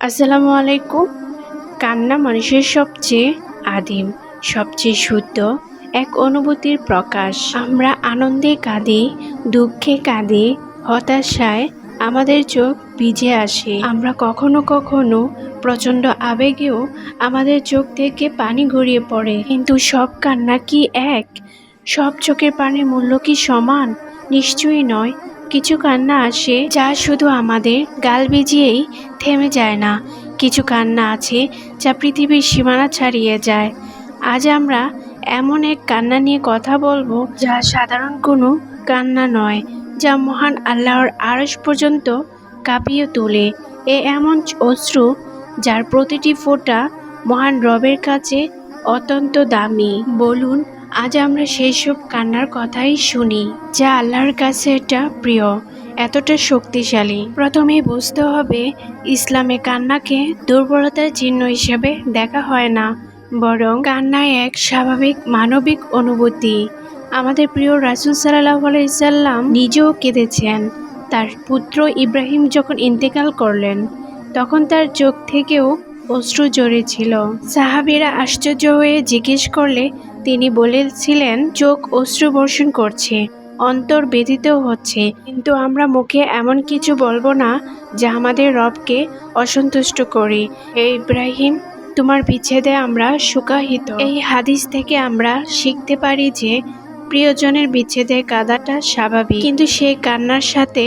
আসসালামু আলাইকুম। কান্না মানুষের সবচেয়ে আদিম, সবচেয়ে শুদ্ধ এক অনুভূতির প্রকাশ। আমরা আনন্দে কাঁদি, দুঃখে কাঁদি, হতাশায় আমাদের চোখ ভিজে আসে। আমরা কখনো কখনো প্রচণ্ড আবেগেও আমাদের চোখ থেকে পানি গড়িয়ে পড়ে। কিন্তু সব কান্না কি এক? সব চোখের পানির মূল্য কি সমান? নিশ্চয়ই নয়। কিছু কান্না আসে যা শুধু আমাদের গাল ভিজিয়েই থেমে যায় না। কিছু কান্না আছে যা পৃথিবীর সীমানা ছাড়িয়ে যায়। আজ আমরা এমন এক কান্না নিয়ে কথা বলব যা সাধারণ কোনো কান্না নয়, যা মহান আল্লাহর আড়স পর্যন্ত কাঁপিয়ে তোলে। এ এমন অশ্রু যার প্রতিটি ফোঁটা মহান রবের কাছে অত্যন্ত দামি। বলুন আজ আমরা সেই সব কান্নার কথাই শুনি, যা আল্লাহর কাছে এটা প্রিয়, এতটা শক্তিশালী। প্রথমে বুঝতে হবে, ইসলামে কান্নাকে দুর্বলতার চিহ্ন হিসেবে দেখা হয় না, বরং কান্না এক স্বাভাবিক মানবিক অনুভূতি। আমাদের প্রিয় রাসুল সাল্লাহ আলাইসাল্লাম নিজেও কেঁদেছেন। তার পুত্র ইব্রাহিম যখন ইন্তেকাল করলেন, তখন তার চোখ থেকেও অশ্রু ঝরেছিল সাহাবিরা আশ্চর্য হয়ে জিজ্ঞেস করলে, তিনি বলেছিলেন, চোখ অশ্রু বর্ষণ করছে, অন্তর ব্যথিত হচ্ছে, কিন্তু আমরা মুখে এমন কিছু বলব না যা আমাদের রবকে অসন্তুষ্ট করি। হে ইব্রাহিম, তোমার বিচ্ছেদে আমরা সুকাহিত এই হাদিস থেকে আমরা শিখতে পারি যে, প্রিয়জনের বিচ্ছেদে কাদাটা স্বাভাবিক। কিন্তু সেই কান্নার সাথে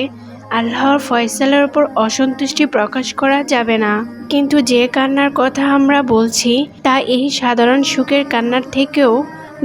আল্লাহর ফয়সালের উপর অসন্তুষ্টি প্রকাশ করা যাবে না। কিন্তু যে কান্নার কথা আমরা বলছি, তা এই সাধারণ সুখের কান্নার থেকেও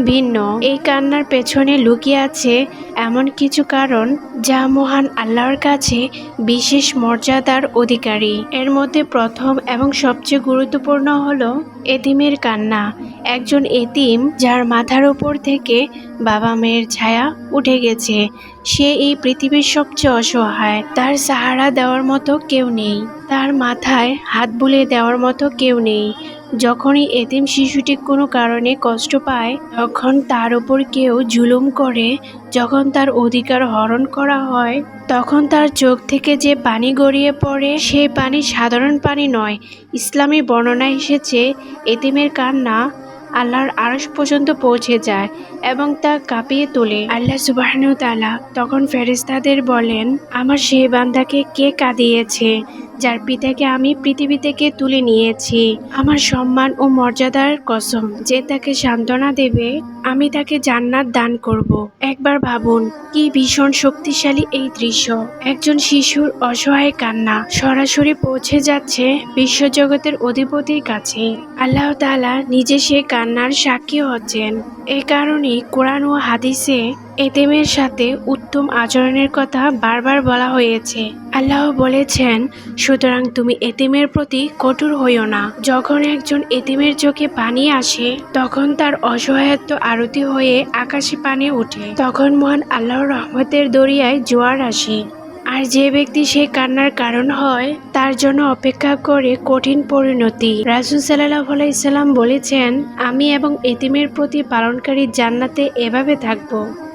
ভিন্ন। এই কান্নার পেছনে লুকিয়ে আছে এমন কিছু কারণ যা মহান আল্লাহর কাছে বিশেষ মর্যাদার অধিকারী। এর মধ্যে প্রথম এবং সবচেয়ে গুরুত্বপূর্ণ হল এতিমের কান্না। একজন এতিম যার মাথার উপর থেকে বাবা মেয়ের ছায়া উঠে গেছে। সে এই পৃথিবীর সবচেয়ে অসহায়। তার সাহারা দেওয়ার মতো কেউ নেই। তার মাথায় হাত বুলিয়ে দেওয়ার মতো কেউ নেই। যখনই এতিম শিশুটি কোনো কারণে কষ্ট পায়, তখন তার উপর কেউ জুলুম করে, যখন তার অধিকার হরণ করা হয়, তখন তার চোখ থেকে যে পানি গড়িয়ে পড়ে সেই পানি সাধারণ পানি নয়। ইসলামী বর্ণনা এসেছে, এতিমের কান্না আল্লাহর আড়স পর্যন্ত পৌঁছে যায় এবং তা কাঁপিয়ে তোলে। আল্লাহ সুবাহনু তালা তখন ফেরিস্তাদের বলেন, আমার সেই বান্দাকে কে কাঁদিয়েছে? যার পিতাকে আমি পৃথিবী থেকে তুলে নিয়েছি। আমার সম্মান ও মর্যাদার কসম যে তাকে সান্ত্বনা দেবে আমি তাকে জান্নাত দান করব। একবার ভাবুন, কি ভীষণ শক্তিশালী এই দৃশ্য। একজন শিশুর অসহায় কান্না সরাসরি পৌঁছে যাচ্ছে বিশ্বজগতের অধিপতির কাছে। আল্লাহ তালা নিজে সে কান্নার সাক্ষী হচ্ছেন। এ কারণে কোরআন ও হাদিসে এতেমের সাথে উত্তম আচরণের কথা বারবার বলা হয়েছে। আল্লাহ বলেছেন, সুতরাং তুমি এতিমের প্রতি কঠোর হইও না। যখন একজন এতিমের চোখে পানি আসে, তখন তার অসহায়ত্ব আরতি হয়ে আকাশে পানে উঠে তখন মহান আল্লাহর রহমতের দরিয়ায় জোয়ার আসে। আর যে ব্যক্তি সে কান্নার কারণ হয়, তার জন্য অপেক্ষা করে কঠিন পরিণতি। রাসুল সাল্লাহ আলাইসাল্লাম বলেছেন, আমি এবং এতিমের প্রতি পালনকারী জান্নাতে এভাবে থাকব।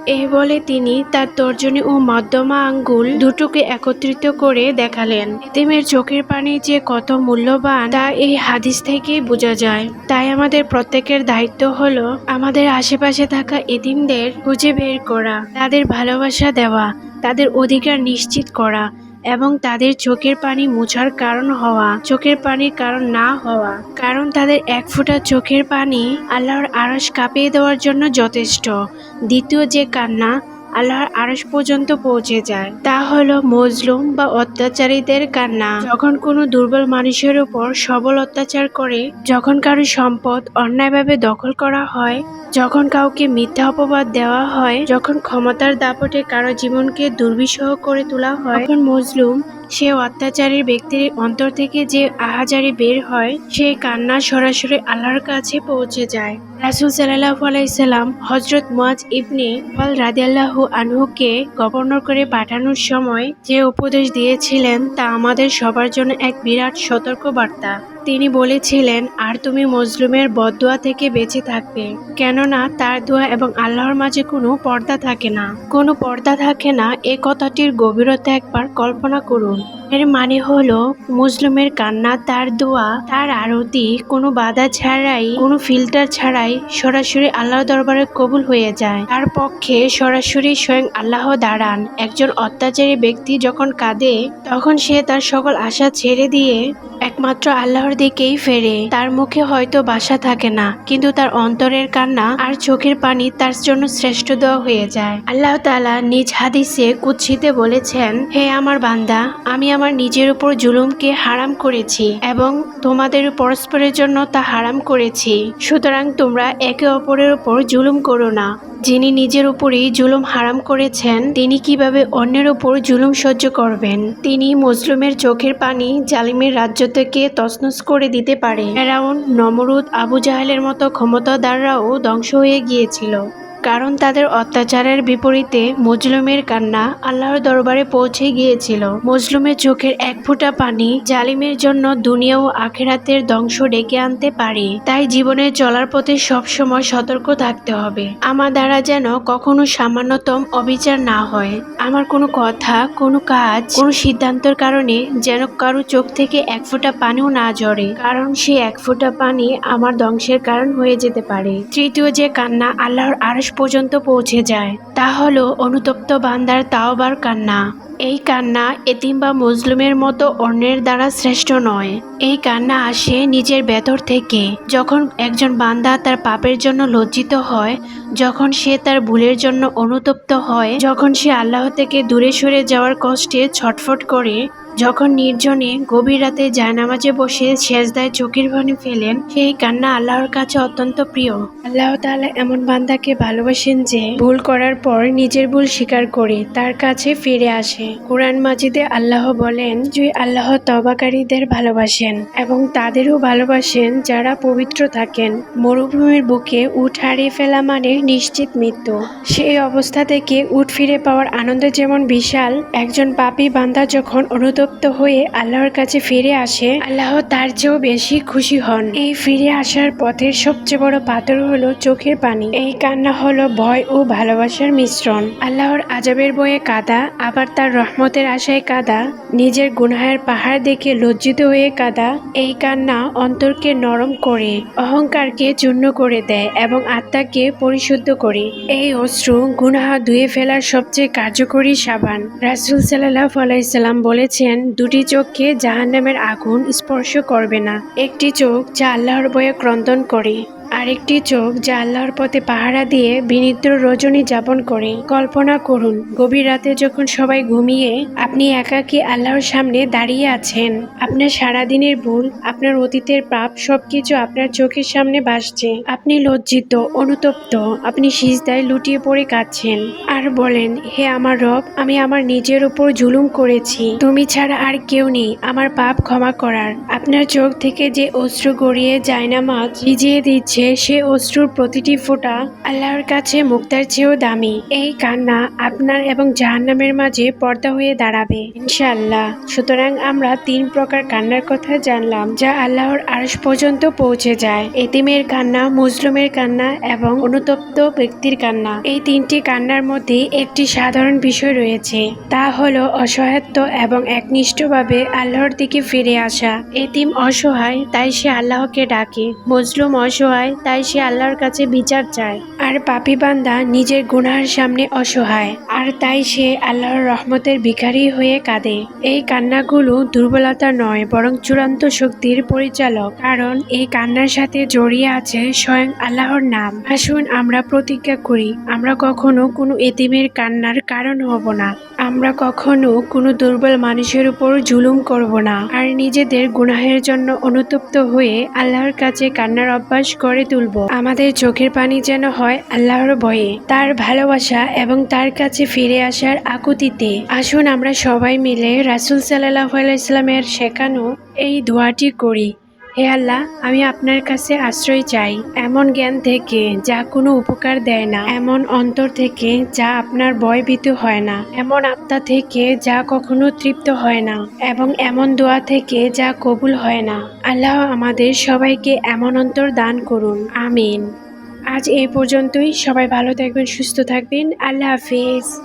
এ বলে তিনি তার তর্জনী ও মধ্যমা আঙ্গুল দুটোকে একত্রিত করে দেখালেন। এতিমের চোখের পানি যে কত মূল্যবান, তা এই হাদিস থেকেই বোঝা যায়। তাই আমাদের প্রত্যেকের দায়িত্ব হল আমাদের আশেপাশে থাকা এদিনদের খুঁজে বের করা, তাদের ভালোবাসা দেওয়া, তাদের অধিকার নিশ্চিত করা এবং তাদের চোখের পানি মুছার কারণ হওয়া, চোখের পানির কারণ না হওয়া। কারণ তাদের এক ফোঁটা চোখের পানি আল্লাহর আড়স কাঁপিয়ে দেওয়ার জন্য যথেষ্ট। দ্বিতীয় যে কান্না আল্লাহর আড়স পর্যন্ত পৌঁছে যায়। তা হলো মজলুম বা অত্যাচারীদের কান্না। যখন কোনো দুর্বল মানুষের উপর সবল অত্যাচার করে, যখন কারও সম্পদ অন্যায়ভাবে দখল করা হয়, যখন কাউকে মিথ্যা অপবাদ দেওয়া হয়, যখন ক্ষমতার দাপটে কারও জীবনকে দুর্বিষহ করে তোলা হয়, তখন মজলুম সে অত্যাচারের ব্যক্তির অন্তর থেকে যে আহাজারি বের হয়, সে কান্না সরাসরি আল্লাহর কাছে পৌঁছে যায়। রাসুল সাল্লাহ আলাইসাল্লাম হজরত মুয়াজ ইবনে ফল রাদিয়াল্লাহু আনহুকে গভর্নর করে পাঠানোর সময় যে উপদেশ দিয়েছিলেন, তা আমাদের সবার জন্য এক বিরাট সতর্ক বার্তা তিনি বলেছিলেন, আর তুমি মজলুমের বদদোয়া থেকে বেঁচে থাকবে, কেননা তার দোয়া এবং আল্লাহর মাঝে কোনো পর্দা থাকে না। কোনো পর্দা থাকে না, এ কথাটির গভীরতা একবার কল্পনা করুন। এর মানে হলো, মুসলিমের কান্না, তার দোয়া, তার আরতি কোনো বাধা ছাড়াই, কোনো ফিল্টার ছাড়াই সরাসরি আল্লাহর দরবারে কবুল হয়ে যায়। তার পক্ষে সরাসরি স্বয়ং আল্লাহ দাঁড়ান। একজন অত্যাচারী ব্যক্তি যখন কাঁদে, তখন সে তার সকল আশা ছেড়ে দিয়ে একমাত্র আল্লাহর দিকেই ফেরে। তার মুখে হয়তো বাসা থাকে না, কিন্তু তার অন্তরের কান্না আর চোখের পানি তার জন্য শ্রেষ্ঠ দেওয়া হয়ে যায়। আল্লাহ তাআলা নিজ হাদিসে কুৎসিতে বলেছেন, হে আমার বান্দা, আমি আমার নিজের উপর জুলুমকে হারাম করেছি এবং তোমাদের পরস্পরের জন্য তা হারাম করেছি। সুতরাং তোমরা একে অপরের উপর জুলুম করো না। যিনি নিজের উপরেই জুলুম হারাম করেছেন, তিনি কীভাবে অন্যের উপর জুলুম সহ্য করবেন? তিনি মজলুমের চোখের পানি জালিমের রাজ্য থেকে তসনস করে দিতে পারে। ফেরাউন, নমরুদ, আবু জাহেলের মতো ক্ষমতাদাররাও ধ্বংস হয়ে গিয়েছিল। কারণ তাদের অত্যাচারের বিপরীতে মজলুমের কান্না আল্লাহর দরবারে পৌঁছে গিয়েছিল। মজলুমের চোখের এক ফোঁটা পানি জালিমের জন্য দুনিয়া ও আখেরাতের ধ্বংস ডেকে আনতে পারে। তাই জীবনে চলার পথে সবসময় সতর্ক থাকতে হবে। আমার দ্বারা যেন কখনো সামান্যতম অবিচার না হয়। আমার কোনো কথা, কোনো কাজ, কোনো সিদ্ধান্তের কারণে যেন কারও চোখ থেকে এক ফোঁটা পানিও না ঝরে, কারণ সেই এক ফোঁটা পানি আমার ধ্বংসের কারণ হয়ে যেতে পারে। তৃতীয় যে কান্না আল্লাহর আরশ পর্যন্ত পৌঁছে যায়। তা হলো অনুতপ্ত বান্দার তাওবার কান্না। এই কান্না এতিম বা মজলুমের মতো অন্যের দ্বারা শ্রেষ্ঠ নয়। এই কান্না আসে নিজের ভেতর থেকে। যখন একজন বান্দা তার পাপের জন্য লজ্জিত হয়, যখন সে তার ভুলের জন্য অনুতপ্ত হয়, যখন সে আল্লাহ থেকে দূরে সরে যাওয়ার কষ্টে ছটফট করে যখন নির্জনে গভীর রাতে জায়নামাজে বসে সেজদায় চোখের পানি ফেলেন, সেই কান্না আল্লাহর কাছে অত্যন্ত প্রিয়। আল্লাহ তাআলা এমন বান্দাকে ভালোবাসেন যে, ভুল করার পর নিজের ভুল স্বীকার করে তার কাছে ফিরে আসে। কোরআন মাজিদে আল্লাহ বলেন, যে আল্লাহ তবাকারীদের ভালোবাসেন এবং তাদেরও ভালোবাসেন যারা পবিত্র থাকেন। মরুভূমির বুকে উঠ হারিয়ে ফেলা মানে নিশ্চিত মৃত্যু। সেই অবস্থা থেকে উঠ ফিরে পাওয়ার আনন্দ যেমন বিশাল, একজন পাপী বান্দা যখন অনুতপ্ত হয়ে আল্লাহর কাছে ফিরে আসে, আল্লাহ তার চেয়েও বেশি খুশি হন। এই ফিরে আসার পথের সবচেয়ে বড় পাথর হলো চোখের পানি। এই কান্না হলো ভয় ও ভালোবাসার মিশ্রণ। আল্লাহর আজাবের বয়ে কাদা, আবার তার রহমতের আশায় কাদা, নিজের গুনাহের পাহাড় দেখে লজ্জিত হয়ে কাদা, এই কান্না অন্তরকে নরম করে, অহংকারকে চূর্ণ করে দেয় এবং আত্মাকে পরিশুদ্ধ করে। এই অশ্রু গুনহা ধুয়ে ফেলার সবচেয়ে কার্যকরী সাবান। রাসুল সাল্লাহ আলাইসাল্লাম বলেছেন দুটি চোখকে জাহান্নামের আগুন স্পর্শ করবে না। একটি চোখ যা আল্লাহর বয়ে ক্রন্দন করে। আরেকটি চোখ যা আল্লাহর পথে পাহারা দিয়ে বিনিদ্র রজনী যাপন করে। কল্পনা করুন, গভীর রাতে যখন সবাই ঘুমিয়ে আপনি একাকী আল্লাহর সামনে দাঁড়িয়ে আছেন, আপনার সারাদিনের ভুল, আপনার অতীতের পাপ সবকিছু আপনার চোখের সামনে ভাসছে। আপনি লজ্জিত, অনুতপ্ত, আপনি সিজদায় লুটিয়ে পড়ে কাঁদছেন। আর বলেন, হে আমার রব, আমি আমার নিজের উপর জুলুম করেছি। তুমি ছাড়া আর কেউ নেই, আমার পাপ ক্ষমা করার। আপনার চোখ থেকে যে অশ্রু গড়িয়ে যায় না মাছ ভিজিয়ে দিচ্ছে সে অশ্রুর প্রতিটি ফোঁটা আল্লাহর কাছে মুক্তার চেয়েও দামি। এই কান্না আপনার এবং জাহান্নামের মাঝে পর্দা হয়ে দাঁড়াবে, ইনশাআল্লাহ। সুতরাং আমরা তিন প্রকার কান্নার কথা জানলাম, যা আল্লাহর আরশ পর্যন্ত পৌঁছে যায়। এতিমের কান্না মুজলুমের কান্না এবং অনুতপ্ত ব্যক্তির কান্না। এই তিনটি কান্নার মধ্যে একটি সাধারণ বিষয় রয়েছে, তা হলো অসহায়ত্ব এবং একনিষ্ঠভাবে আল্লাহর দিকে ফিরে আসা। এতিম অসহায়, তাই সে আল্লাহকে ডাকে। মজলুম অসহায় তাই সে আল্লাহর কাছে বিচার চায়। আর পাপি বান্দা নিজের গুনার সামনে অসহায়, আর তাই সে আল্লাহর রহমতের ভিখারি হয়ে কাঁদে। এই কান্নাগুলো দুর্বলতা নয়, বরং চূড়ান্ত শক্তির পরিচালক। কারণ এই কান্নার সাথে জড়িয়ে আছে স্বয়ং আল্লাহর নাম। আসুন আমরা প্রতিজ্ঞা করি, আমরা কখনো কোনো এতিমের কান্নার কারণ হব না। আমরা কখনো কোনো দুর্বল মানুষের উপর জুলুম করব না। আর নিজেদের গুনাহের জন্য অনুতপ্ত হয়ে আল্লাহর কাছে কান্নার অভ্যাস করে তুলব। আমাদের চোখের পানি যেন হয় আল্লাহর ভয়ে। তার ভালোবাসা এবং তার কাছে ফিরে আসার আকুতিতে। আসুন আমরা সবাই মিলে রাসুল সাল্লাহ আলাইস্লামের শেখানো এই দোয়াটি করি। হে আল্লাহ, আমি আপনার কাছে আশ্রয় চাই। এমন জ্ঞান থেকে যা কোনো উপকার দেয় না। এমন অন্তর থেকে যা আপনার ভয়ভীত হয় না। এমন আত্মা থেকে যা কখনো তৃপ্ত হয় না। এবং এমন দোয়া থেকে যা কবুল হয় না। আল্লাহ আমাদের সবাইকে এমন অন্তর দান করুন। আমিন। আজ এই পর্যন্তই। সবাই ভালো থাকবেন, সুস্থ থাকবেন। আল্লাহ হাফিজ।